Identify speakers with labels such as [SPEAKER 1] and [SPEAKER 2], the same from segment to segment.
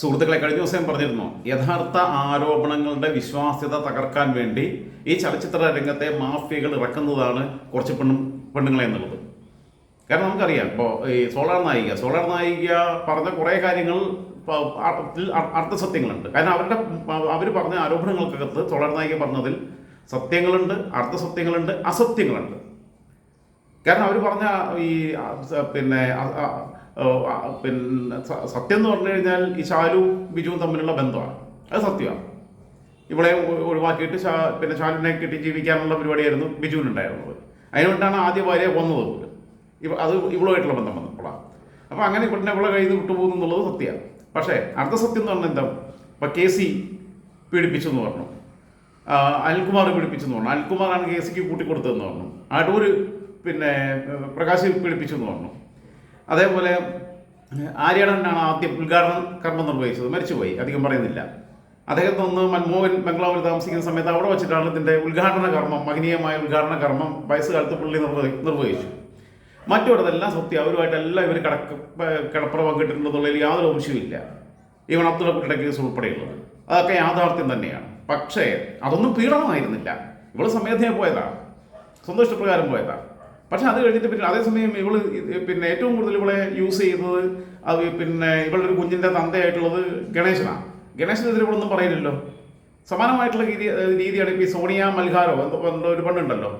[SPEAKER 1] സുഹൃത്തുക്കളെ കഴിഞ്ഞ ദിവസം പറഞ്ഞിരുന്നു യഥാർത്ഥ ആരോപണങ്ങളുടെ വിശ്വാസ്യത തകർക്കാൻ വേണ്ടി ഈ ചലച്ചിത്ര രംഗത്തെ മാഫിയകൾ ഇറക്കുന്നതാണ് കുറച്ച് പെണ്ണും പെണ്ണുങ്ങളെ എന്നുള്ളത്. കാരണം നമുക്കറിയാം ഇപ്പോൾ ഈ സോളാർ നായിക സോളാർ നായിക പറഞ്ഞ കുറേ കാര്യങ്ങൾ അർത്ഥസത്യങ്ങളുണ്ട് കാരണം അവരുടെ അവർ പറഞ്ഞ ആരോപണങ്ങൾക്കകത്ത് സോളാർ നായിക പറഞ്ഞതിൽ സത്യങ്ങളുണ്ട് അർത്ഥസത്യങ്ങളുണ്ട് അസത്യങ്ങളുണ്ട്. കാരണം അവർ പറഞ്ഞ ഈ പിന്നെ പിന്നെ സത്യം എന്ന് പറഞ്ഞു കഴിഞ്ഞാൽ ഈ ശാലു ബിജുവും തമ്മിലുള്ള ബന്ധമാണ്. അത് സത്യമാണ്. ഇവളെ ഒ- ഒഴിവാക്കിയിട്ട് ഷാ പിന്നെ ഷാലിനെ കിട്ടി ജീവിക്കാനുള്ള പരിപാടിയായിരുന്നു ബിജുവിനുണ്ടായിരുന്നത്. അതിനുകൊണ്ടാണ് ആദ്യ ഭാര്യ വന്നത് പോലും ഇവ അത് ഇവളുമായിട്ടുള്ള ബന്ധം വന്നപ്പോഴാണ്. അപ്പോൾ അങ്ങനെ ഇവിടെ ഇവളെ കയ്യിൽ നിന്ന് വിട്ടുപോകുന്നു എന്നുള്ളത് സത്യമാണ് പക്ഷേ അടുത്ത സത്യം എന്ന് പറഞ്ഞാൽ എന്താ? ഇപ്പം കെ സി പീഡിപ്പിച്ചു എന്ന് പറഞ്ഞു. അനിൽകുമാർ പീഡിപ്പിച്ചു എന്ന് പറഞ്ഞു. അനിൽകുമാറാണ് കെ സിക്ക് കൂട്ടിക്കൊടുത്തതെന്ന് പറഞ്ഞു. അടൂർ പിന്നെ പ്രകാശി പീഡിപ്പിച്ചു എന്ന് പറഞ്ഞു. അതേപോലെ ആര്യാടനാണ് ആദ്യം ഉദ്ഘാടന കർമ്മം നിർവഹിച്ചത്. മരിച്ചുപോയി അധികം പറയുന്നില്ല. അദ്ദേഹത്തെ ഒന്ന് മൻമോഹൻ ബംഗ്ലാവിൽ താമസിക്കുന്ന സമയത്ത് അവിടെ വെച്ചിട്ടാണ് ഇതിന്റെ ഉദ്ഘാടന കർമ്മം മഹനീയമായ ഉദ്ഘാടന കർമ്മം വയസ്സുകാലത്ത് പുള്ളി നിർവഹി നിർവഹിച്ചു. മറ്റുള്ളതെല്ലാം സത്യം അവരുമായിട്ടെല്ലാം ഇവർ കടക്ക് കിടപ്പുറ പങ്കിട്ടിട്ടുണ്ടെന്നുള്ളതിൽ യാതൊരു സംശയവുമില്ല ഈവൻ അബ്ദുള്ള കുട്ടിയുടെ കേസ് ഉൾപ്പെടെയുള്ളത്. അതൊക്കെ യാഥാർത്ഥ്യം തന്നെയാണ്. പക്ഷേ അതൊന്നും പീഡനമായിരുന്നില്ല. ഇവൾ സമയത്തിനെ പോയതാ. സന്തോഷപ്രകാരം പോയതാ. പക്ഷെ അത് കഴിഞ്ഞിട്ട് പിന്നെ അതേസമയം ഇവൾ പിന്നെ ഏറ്റവും കൂടുതൽ ഇവളെ യൂസ് ചെയ്യുന്നത് അത് പിന്നെ ഇവളുടെ ഒരു കുഞ്ഞിന്റെ തന്തയായിട്ടുള്ളത് ഗണേശനാണ്. ഗണേശനെതിരെ ഇവളൊന്നും പറയില്ലല്ലോ. സമാനമായിട്ടുള്ള രീതി രീതിയാണ് ഇപ്പോൾ ഈ സോണിയ മൽഹാരോ എന്തോ ഒരു പെണ്ണുണ്ടല്ലോ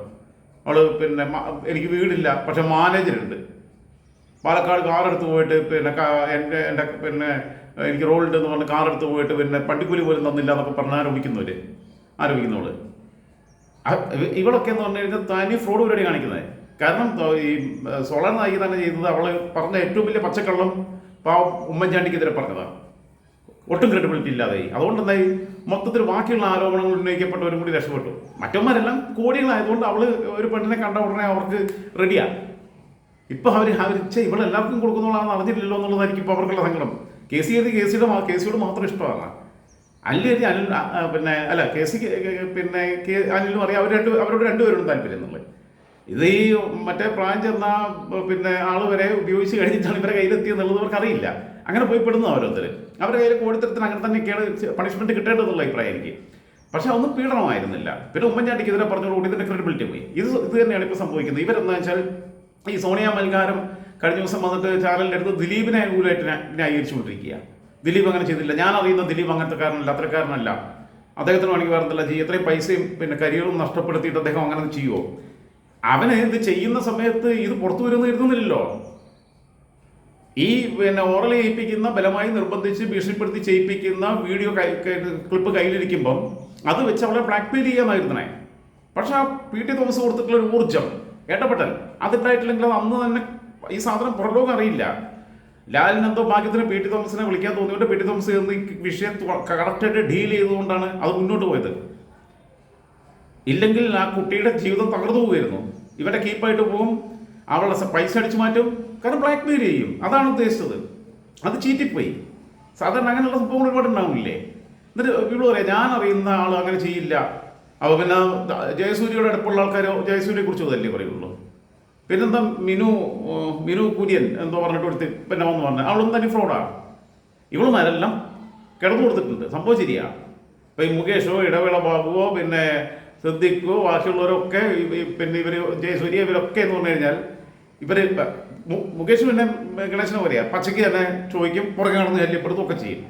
[SPEAKER 1] അവൾ പിന്നെ എനിക്ക് വീടില്ല പക്ഷെ മാനേജറുണ്ട് പാലക്കാട് കാറെടുത്ത് പോയിട്ട് പിന്നെ എന്റെ എന്റെ പിന്നെ എനിക്ക് റോൾ ഉണ്ടെന്ന് പറഞ്ഞ് കാറെടുത്ത് പോയിട്ട് പിന്നെ പണ്ടിക്കൂലി പോലും തന്നില്ല എന്നൊക്കെ പറഞ്ഞ് ആരോപിക്കുന്നവര് ആരോപിക്കുന്നവൾ ഇവളൊക്കെ എന്ന് പറഞ്ഞു കഴിഞ്ഞാൽ തനി ഫ്രോഡ് പരിപാടി കാണിക്കുന്നത്. കാരണം ഈ സോളാർ നായിക തന്നെ ചെയ്തത് അവൾ പറഞ്ഞ ഏറ്റവും വലിയ പച്ചക്കള്ളം പാവ ഉമ്മൻചാണ്ടിക്കെതിരെ പറഞ്ഞതാണ് ഒട്ടും ക്രെഡിബിലിറ്റി ഇല്ലാതായി. അതുകൊണ്ട് എന്തായി? മൊത്തത്തിൽ ബാക്കിയുള്ള ആരോപണങ്ങൾ ഉന്നയിക്കപ്പെട്ടവരും കൂടി രക്ഷപ്പെട്ടു. മറ്റന്മാരെല്ലാം കോടികളായതുകൊണ്ട് അവൾ ഒരു പെണ്ണിനെ കണ്ട ഉടനെ അവർക്ക് റെഡിയാണ് ഇപ്പൊ അവർ അവർ ചേ ഇവളെല്ലാവർക്കും കൊടുക്കുന്നതാണ് അറിഞ്ഞില്ലല്ലോ എന്നുള്ളതായിരിക്കും ഇപ്പോൾ അവർക്കുള്ള സങ്കടം. കെ സി എഴുതി കെ സിയുടെ കെ സിയോട് മാത്രം ഇഷ്ടമാണ്. അനിൽ ആ, ആ, പിന്നെ അല്ല കെ സി പിന്നെ കെ അനിലും അറിയാം. അവർ രണ്ട് അവരോട് രണ്ടുപേരോടും താല്പര്യം എന്നുള്ളത് ഇത് ഈ മറ്റേ പ്രായം ചെന്ന പിന്നെ ആൾ വരെ ഉപയോഗിച്ച് കഴിഞ്ഞിട്ടാണ് ഇവരെ കയ്യിലെത്തിയെന്നുള്ളത് അവർക്ക് അറിയില്ല അങ്ങനെ പോയി പെടുന്നു ഓരോരുത്തർ അവരുടെ കയ്യിൽ കോടിത്തരത്തിന് അങ്ങനെ തന്നെയൊക്കെയാണ് പണിഷ്മെന്റ് കിട്ടേണ്ടതുള്ള അഭിപ്രായം എനിക്ക്. പക്ഷെ അതൊന്നും പീഡനമായിരുന്നില്ല. പിന്നെ ഉമ്മൻചാണ്ടിക്ക് ഇതിനെ പറഞ്ഞോടുകൂടി ഇതിന്റെ ക്രെഡിബിലിറ്റി പോയി. ഇത് ഇത് തന്നെയാണ് ഇപ്പോൾ സംഭവിക്കുന്നത്. ഇവരെന്താ വെച്ചാൽ ഈ സോണിയ മൽകാരം കഴിഞ്ഞ ദിവസം വന്നിട്ട് ചാനലിന്റെ അടുത്ത് ദിലീപിനെ അനുകൂലമായിട്ട് ന്യാ- ന്യായീകരിച്ചുകൊണ്ടിരിക്കുക ദിലീപ് അങ്ങനെ ചെയ്തില്ല. ഞാൻ അറിയുന്ന ദിലീപ് അങ്ങനത്തെ കാരണമല്ല അത്രക്കാരനല്ല അദ്ദേഹത്തിന് വേണമെങ്കിൽ വേറെ എന്തല്ല ചെയ്യും. എത്രയും പൈസയും പിന്നെ കരിയറും നഷ്ടപ്പെടുത്തിയിട്ട് അദ്ദേഹം അങ്ങനെ ചെയ്യുമോ അവന് ഇത് ചെയ്യുന്ന സമയത്ത് ഇത് പുറത്തു വരുമെന്ന് കരുതുന്നില്ലല്ലോ. ഈ പിന്നെ ഓറൽ ചെയ്യിപ്പിക്കുന്ന ബലമായി നിർബന്ധിച്ച് ഭീഷണിപ്പെടുത്തി ചെയ്യിപ്പിക്കുന്ന വീഡിയോ ക്ലിപ്പ് കയ്യിലിരിക്കുമ്പം അത് വെച്ച് അവളെ ബ്ലാക്ക്മെയിൽ ചെയ്യാമായിരുന്നേ പക്ഷെ ആ പി ടി തോമസ് കൊടുത്തിട്ടുള്ള ഒരു ഊർജം ഇടപെടൽ അതിട്ടായിട്ടില്ലെങ്കിൽ അത് അന്ന് തന്നെ ഈ സാധനം പുറലോകം അറിയില്ല. ലാലിനെന്തോ ഭാഗ്യത്തിന് പി ടി തോമസിനെ വിളിക്കാൻ തോന്നിയിട്ട് പി ടി തോമസ് ഈ വിഷയം കറക്റ്റായിട്ട് ഡീൽ ചെയ്തുകൊണ്ടാണ് അത് മുന്നോട്ട് പോയത്. ഇല്ലെങ്കിൽ ആ കുട്ടിയുടെ ജീവിതം തകർന്നു പോകുമായിരുന്നു ഇവരുടെ കീപ്പായിട്ട് പോകും അവളുടെ പൈസ അടിച്ചു മാറ്റും. കാരണം ബ്ലാക്ക് മെയിൽ ചെയ്യും. അതാണ് ഉദ്ദേശിച്ചത്. അത് ചീറ്റിപ്പോയി. സാധാരണ അങ്ങനെയുള്ള സംഭവങ്ങൾ ഒരുപാട് ഉണ്ടാവില്ലേ? എന്നിട്ട് ഇവിടെ പറയാം ഞാൻ അറിയുന്ന ആൾ അങ്ങനെ ചെയ്യില്ല. അപ്പോൾ പിന്നെ ജയസൂര്യയുടെ അടുപ്പുള്ള ആൾക്കാരോ ജയസൂര്യയെ കുറിച്ച് അതല്ലേ പറയുള്ളൂ? പിന്നെന്താ മിനു മിനു കുര്യൻ എന്തോ പറഞ്ഞിട്ട് കൊടുത്ത് പിന്നെ വന്ന് പറഞ്ഞത് അവളൊന്നും തന്നെ ഫ്രോഡാണ് ഇവളുമാരെല്ലാം കിടന്നു കൊടുത്തിട്ടുണ്ട്. സംഭവം ശരിയാണ് ഇപ്പം ഈ മുകേഷോ ഇടവേള ബാബുവോ പിന്നെ സിദ്ദിഖോ ബാക്കിയുള്ളവരൊക്കെ പിന്നെ ഇവർ ജയസൂര്യ ഇവരൊക്കെ എന്ന് പറഞ്ഞു കഴിഞ്ഞാൽ ഇവർ മുകേഷ് പിന്നെ ഗണേശനെ പറയാം പച്ചയ്ക്ക് തന്നെ ചോദിക്കും പുറകെ നടന്ന് ശല്യപ്പെടുത്തും ഒക്കെ ചെയ്യും.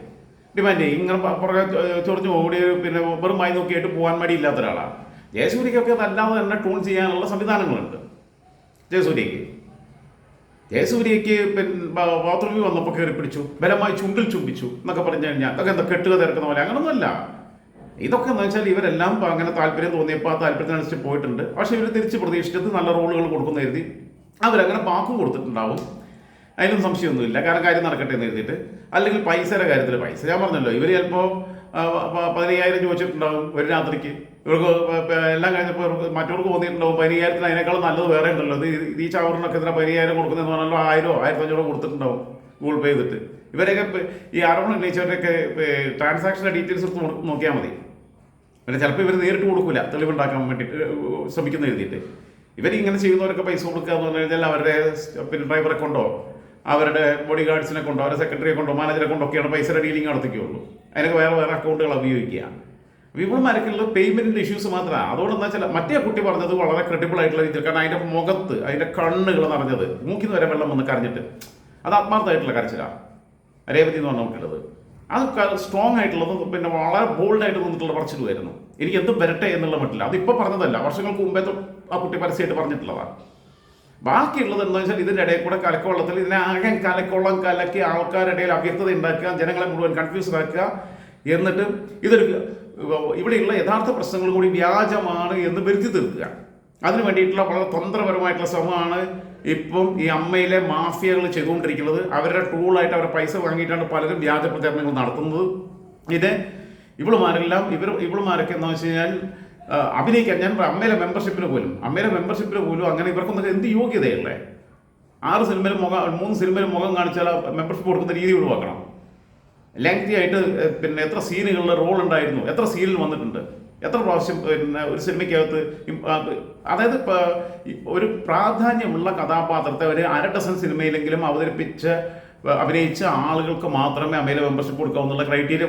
[SPEAKER 1] ഡിമാൻഡ് ചെയ്യും. ഇങ്ങനെ പുറകെ ചൊറിഞ്ഞ് ഓടി പിന്നെ വെറും മായി നോക്കിയിട്ട് പോകാൻ മടിയില്ലാത്ത ഒരാളാണ് ജയസൂര്യക്കൊക്കെ അതല്ലാതെ തന്നെ ട്യൂൺ ചെയ്യാനുള്ള സംവിധാനങ്ങളുണ്ട്. ജയസൂര്യക്ക്. ജയസൂര്യക്ക് പിന്നെ ബാത്റൂമിൽ വന്നപ്പോൾ കയറി പിടിച്ചു. ബലമായി ചുണ്ടിൽ ചുംബിച്ചു എന്നൊക്കെ പറഞ്ഞു കഴിഞ്ഞാൽ അതൊക്കെ എന്താ കെട്ടുക തിരക്കുന്ന പോലെ അങ്ങനൊന്നുമല്ല. ഇതൊക്കെ എന്ന് വെച്ചാൽ ഇവരെല്ലാം അങ്ങനെ താല്പര്യം തോന്നിയപ്പോൾ ആ താല്പര്യത്തിനനുസരിച്ച് പോയിട്ടുണ്ട്. പക്ഷേ ഇവർ തിരിച്ച് പ്രതീക്ഷിച്ചത് നല്ല റോളുകൾ കൊടുക്കുന്ന കരുതി അവരങ്ങനെ പാക്കും കൊടുത്തിട്ടുണ്ടാവും. അതിലും സംശയമൊന്നുമില്ല. കാരണം കാര്യം നടക്കട്ടെ എന്ന് എഴുതിയിട്ട് അല്ലെങ്കിൽ പൈസയുടെ കാര്യത്തിൽ പൈസ. ഞാൻ പറഞ്ഞല്ലോ ഇവർ ചിലപ്പോൾ പതിനയ്യായിരം ചോദിച്ചിട്ടുണ്ടാവും ഒരു രാത്രിക്ക്. ഇവർക്ക് എല്ലാം കഴിഞ്ഞപ്പോൾ ഇവർക്ക് മറ്റവർക്ക് തോന്നിയിട്ടുണ്ടാവും. പതിനയ്യായിരത്തിന് അതിനേക്കാളും നല്ലത് വേറെ ഉണ്ടല്ലോ. ഇത് ഈ ചവറിനൊക്കെ എത്ര പതിനയ്യായിരം കൊടുക്കുന്നതെന്ന് പറഞ്ഞാൽ ആയിരോ ആയിരത്തി അഞ്ഞൂറോ കൊടുത്തിട്ടുണ്ടാവും ഗൂഗിൾ പേ ചെയ്തിട്ട്. ഇവരൊക്കെ ഇപ്പൊ ഈ ആരോപണം ഉന്നയിച്ചവരൊക്കെ ട്രാൻസാക്ഷന്റെ ഡീറ്റെയിൽസ് നോക്കിയാൽ മതി. പിന്നെ ചിലപ്പോൾ ഇവർ നേരിട്ട് കൊടുക്കില്ല തെളിവുണ്ടാക്കാൻ വേണ്ടി ശ്രമിക്കുന്ന എഴുതിയിട്ട് ഇവർ ഇങ്ങനെ ചെയ്യുന്നവരൊക്കെ പൈസ കൊടുക്കുക എന്ന് പറഞ്ഞു കഴിഞ്ഞാൽ അവരുടെ പിന്നെ ഡ്രൈവറെ കൊണ്ടോ അവരുടെ ബോഡി ഗാർഡ്സിനെ കൊണ്ടോ അവരുടെ സെക്രട്ടറിയെ കൊണ്ടോ മാനേജറെ കൊണ്ടോ ഒക്കെയാണ് പൈസയുടെ ഡീലിംഗ് നടത്തിക്കുള്ളൂ അതിനൊക്കെ വേറെ വേറെ അക്കൗണ്ടുകൾ ഉപയോഗിക്കുക. വിപുലമാരക്കുള്ള പേയ്മെന്റിന്റെ ഇഷ്യൂസ് മാത്രമാണ് അതുകൊണ്ട് എന്താ വെച്ചാൽ മറ്റേ കുട്ടി പറഞ്ഞത് വളരെ ക്രെഡിബിൾ ആയിട്ടുള്ള രീതിയിൽ കാരണം അതിന്റെ മുഖത്ത് അതിന്റെ കണ്ണുകൾ നിറഞ്ഞത് മൂക്കിന്ന് വരെ വെള്ളം വന്ന് കരഞ്ഞിട്ട്. അത് ആത്മാർത്ഥമായിട്ടുള്ള കരച്ചിലാണ് രേവതി എന്ന് പറഞ്ഞ കുട്ടിയുള്ളത് അത് സ്ട്രോങ് ആയിട്ടുള്ളത് പിന്നെ വളരെ ബോൾഡായിട്ട് നിന്നിട്ടുള്ള പറച്ചിലുമായിരുന്നു. എനിക്ക് എന്തും വരട്ടെ എന്നുള്ള മട്ടില്ല. അതിപ്പോൾ പറഞ്ഞതല്ല. വർഷങ്ങൾക്ക് മുമ്പേ ആ കുട്ടി പരസ്യമായിട്ട് പറഞ്ഞിട്ടുള്ളതാണ് ബാക്കിയുള്ളത് എന്താ വെച്ചാൽ ഇതിന്റെ ഇടയിൽ കൂടെ കലക്കവെള്ളത്തിൽ ഇതിനെ ആകെ കലക്കവെള്ളം കലക്കി ആൾക്കാരുടെ ഇടയിൽ അവ്യക്തത ഉണ്ടാക്കുക ജനങ്ങളെ മുഴുവൻ കൺഫ്യൂസ്ഡ് ആക്കുക. എന്നിട്ട് ഇതൊരു ഇവിടെയുള്ള യഥാർത്ഥ പ്രശ്നങ്ങൾ കൂടി വ്യാജമാണ് എന്ന് വരുത്തി തീർക്കുക. അതിനു വേണ്ടിയിട്ടുള്ള വളരെ തന്ത്രപരമായിട്ടുള്ള ശ്രമമാണ് ഇപ്പം ഈ അമ്മയിലെ മാഫിയകൾ ചെയ്തുകൊണ്ടിരിക്കുന്നത് അവരുടെ ടൂളായിട്ട് അവരുടെ പൈസ വാങ്ങിയിട്ടാണ് പലരും വ്യാജ പ്രചാരണങ്ങൾ നടത്തുന്നത്. ഇത് ഇവളുമാരെല്ലാം ഇവർ ഇവളുമാരൊക്കെ എന്ന് വെച്ച് കഴിഞ്ഞാൽ അഭിനയിക്കാൻ ഞാൻ അമ്മയിലെ മെമ്പർഷിപ്പിന് പോലും അമ്മയിലെ മെമ്പർഷിപ്പിന് പോലും അങ്ങനെ ഇവർക്കൊന്നും എന്ത് യോഗ്യതയല്ലേ? ആറ് സിനിമയിലും മുഖം മൂന്ന് സിനിമയിലും മുഖം കാണിച്ചാൽ മെമ്പർഷിപ്പ് കൊടുക്കുന്ന രീതി ഒഴിവാക്കണം. ലെങ്തി ആയിട്ട് പിന്നെ എത്ര സീനുകളിൽ റോൾ ഉണ്ടായിരുന്നു എത്ര സീനിൽ വന്നിട്ടുണ്ട്. എത്ര പ്രാവശ്യം പിന്നെ ഒരു സിനിമയ്ക്കകത്ത് അതായത് ഒരു പ്രാധാന്യമുള്ള കഥാപാത്രത്തെ ഒരു അര ഡസൻ സിനിമയിലെങ്കിലും അവതരിപ്പിച്ച് അഭിനയിച്ച ആളുകൾക്ക് മാത്രമേ അമ്മയിലെ മെമ്പർഷിപ്പ് കൊടുക്കാവൂ എന്നുള്ള ക്രൈറ്റീരിയ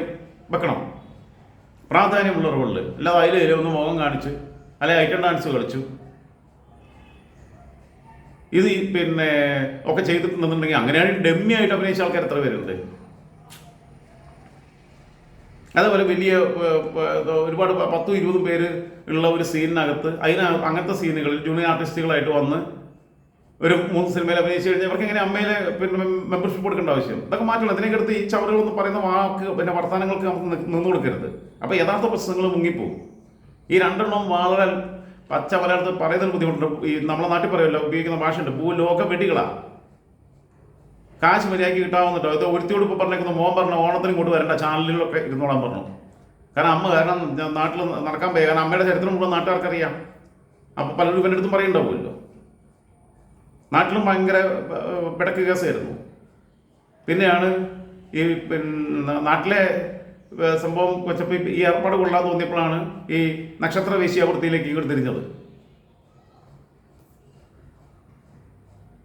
[SPEAKER 1] വെക്കണം. പ്രാധാന്യമുള്ള റോളിൽ അല്ലാതെ അതിൽ ഒന്ന് മുഖം കാണിച്ച് അല്ലെങ്കിൽ ഐറ്റം ഡാൻസ് കളിച്ചു. ഇത് പിന്നെ ഒക്കെ ചെയ്തിട്ടുണ്ടെന്നുണ്ടെങ്കിൽ അങ്ങനെയാണ് ഡെമ്മി ആയിട്ട് അഭിനയിച്ച ആൾക്കാർ എത്ര പേരുണ്ട്? അതുപോലെ വലിയ ഒരുപാട് പത്തും ഇരുപതും പേര് ഉള്ള ഒരു സീനിനകത്ത് അതിന് അങ്ങനത്തെ സീനുകളിൽ ജൂനിയർ ആർട്ടിസ്റ്റുകളായിട്ട് വന്ന് ഒരു മൂന്ന് സിനിമയിൽ അഭിനയിച്ചു കഴിഞ്ഞാൽ അവർക്ക് എങ്ങനെ അമ്മയിലെ പിന്നെ മെമ്പർഷിപ്പ് കൊടുക്കേണ്ട ആവശ്യം? ഇതൊക്കെ മാറ്റണം. ഇതിനൊക്കെ അടുത്ത് ഈ ചവറുകൾ എന്ന് പറയുന്ന വാക്ക് പിന്നെ വർത്തമാനങ്ങൾക്ക് നമുക്ക് നിന്നു കൊടുക്കരുത്. അപ്പോൾ യഥാർത്ഥ പ്രശ്നങ്ങൾ മുങ്ങിപ്പോകും ഈ രണ്ടെണ്ണം വളരെ പച്ച മലയാളത്തിൽ പറയുന്നതിന് ബുദ്ധിമുട്ടുണ്ട്. ഈ നമ്മളെ നാട്ടിൽ പറയുമല്ലോ ഉപയോഗിക്കുന്ന ഭാഷയുണ്ട്. ഭൂലോക വെടികളാ കാശ് മര്യാദയ്ക്ക് കിട്ടാവുന്നിട്ടോ? ഇത് ഒരുത്തിയോട് ഇപ്പോൾ പറഞ്ഞേക്കുന്ന മോൻ പറഞ്ഞ ഓണത്തിന് ഇങ്ങോട്ട് വരേണ്ട ചാനലിലൊക്കെ ഇരുന്നോളാൻ പറഞ്ഞു. കാരണം അമ്മ കാരണം നാട്ടിൽ നടക്കാൻ പോയി. കാരണം അമ്മയുടെ ചരിത്രം മുഴുവൻ നാട്ടുകാർക്കറിയാം. അപ്പോൾ പലരും ഇവന്റെ അടുത്തും പറയണ്ടാവുമല്ലോ. നാട്ടിലും ഭയങ്കര പിടക്ക് കേസായിരുന്നു. പിന്നെയാണ് ഈ പിന്നെ നാട്ടിലെ സംഭവം വെച്ചപ്പോൾ ഈ ഏർപ്പാട് കൊള്ളാൻ തോന്നിയപ്പോഴാണ് ഈ നക്ഷത്ര വേശ്യാവൃത്തിയിലേക്ക് ഇങ്ങോട്ട് തിരിഞ്ഞത്.